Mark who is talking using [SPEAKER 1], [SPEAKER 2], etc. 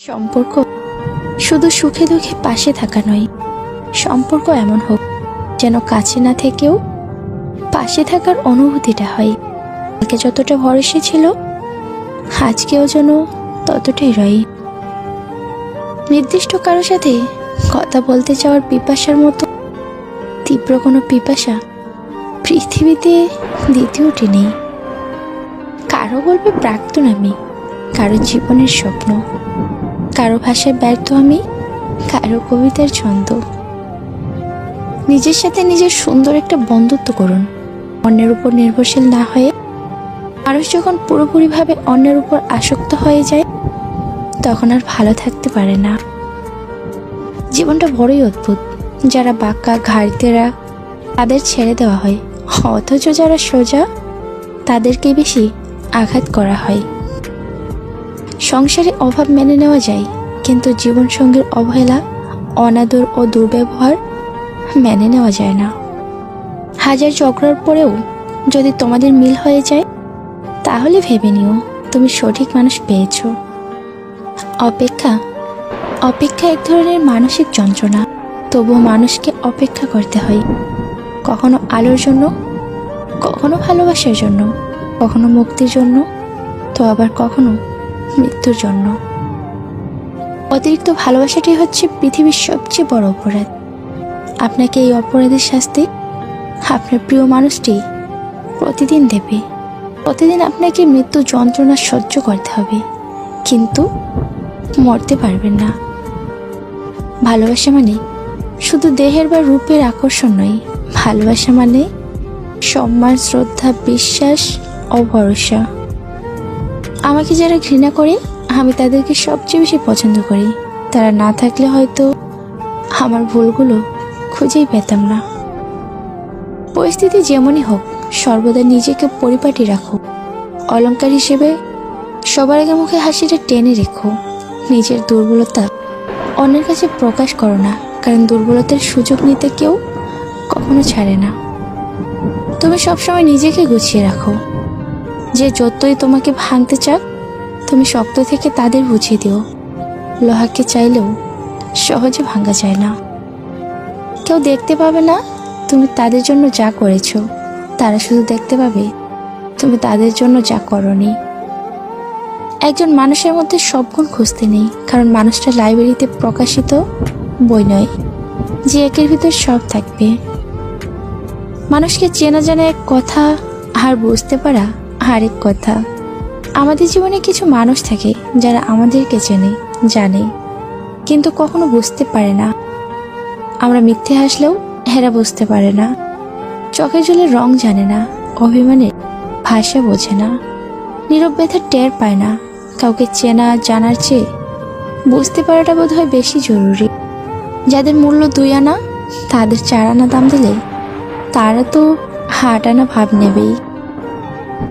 [SPEAKER 1] সম্পর্ক শুধু সুখে দুঃখে পাশে থাকা নয়, সম্পর্ক এমন হোক যেন কাছে না থেকেও পাশে থাকার অনুভূতিটা হয়। কালকে যতটা ভরসা ছিল, আজকেও যেন ততটাই রয়। নির্দিষ্ট কারও সাথে কথা বলতে চাওয়ার পিপাসার মতো তীব্র কোনো পিপাসা পৃথিবীতে দ্বিতীয়টি নেই। কারও বলবে প্রাক্তন আমি, কারও জীবনের স্বপ্ন। কারও ভাষায় ব্যর্থ আমি, কারও কবিতার ছন্দ। নিজের সাথে নিজের সুন্দর একটা বন্ধুত্ব করুন। অন্যের উপর নির্ভরশীল না হয়ে মানুষ যখন পুরোপুরিভাবে অন্যের উপর আসক্ত হয়ে যায়, তখন আর ভালো থাকতে পারে না। জীবনটা বড়ই অদ্ভুত। যারা বাঁকা ঘাড়তেরা তাদের ছেড়ে দেওয়া হয়, অথচ যারা সোজা তাদেরকে বেশি আঘাত করা হয়। সংসারে অভাব মেনে নেওয়া যায়, কিন্তু জীবনসঙ্গীর অবহেলা, অনাদর ও দুর্ব্যবহার মেনে নেওয়া যায় না। হাজার চক্রার পরেও যদি তোমাদের মিল হয়ে যায়, তাহলে ভেবে নিও, তুমি সঠিক মানুষ পেয়েছ। অপেক্ষা অপেক্ষা এক ধরনের মানসিক যন্ত্রণা, তবুও মানুষকে অপেক্ষা করতে হয়। কখনো আলোর জন্য, কখনো ভালোবাসার জন্য, কখনো মুক্তির জন্য, তো আবার কখনো মৃত্যুর জন্য। অতিরিক্ত ভালোবাসাটি হচ্ছে পৃথিবীর সবচেয়ে বড় অপরাধ। আপনাকে এই অপরাধের শাস্তি আপনার প্রিয় মানুষটি প্রতিদিন দেবে। প্রতিদিন আপনাকে মৃত্যু যন্ত্রণা সহ্য করতে হবে। কিন্তু মরতে পারবেন না। ভালোবাসা মানে শুধু দেহের বা রূপের আকর্ষণ নয়। ভালোবাসা মানে সম্মান, শ্রদ্ধা, বিশ্বাস ও ভরসা আমাকে যারা ঘৃণা করে, আমি তাদেরকে সবচেয়ে বেশি পছন্দ করি। তারা না থাকলে হয়তো আমার ভুলগুলো খুঁজেই পেতাম না। পরিস্থিতি যেমনই হোক, সর্বদা নিজেকে পরিপাটি রাখো। অলংকার হিসেবে সবার আগে মুখে হাসিটা টেনে রেখো। নিজের দুর্বলতা অন্যের কাছে প্রকাশ করো না, কারণ দুর্বলতার সুযোগ নিতে কেউ কখনো ছাড়ে না। তুমি সবসময় নিজেকে গুছিয়ে রাখো। যে যতই তোমাকে ভাঙতে চাক, তুমি শক্ত থেকে তাদের বুঝিয়ে দিও। লোহাকে চাইলেও সহজে ভাঙা যায় না। কেউ দেখতে পাবে না তুমি তাদের জন্য যা করেছ। তারা শুধু দেখতে পাবে তুমি তাদের জন্য যা করনি। একজন মানুষের মধ্যে সব গুণ খুঁজতে নেই, কারণ মানুষটা লাইব্রেরিতে প্রকাশিত বই নয়, যে একের ভিতর সব থাকবে। মানুষকে চেনা জানা এক কথা আর বুঝতে পারা আরেক কথা। আমাদের জীবনে কিছু মানুষ থাকে যারা আমাদেরকে চেনে, জানে, কিন্তু কখনো বুঝতে পারে না। আমরা মিথ্যে হাসলেও হেরা বুঝতে পারে না। চোখের জলের রং জানে না অভিমানের ভাষা বোঝে না। নীরব ব্যথা টের পায় না, কাউকে চেনা, জানার চেয়ে বুঝতে পারাটা বোধ হয় বেশি জরুরি। যাদের মূল্য দুই আনা, তাদের চার আনা দাম দিলে তারা তো হাট আনা ভাব নেবেই।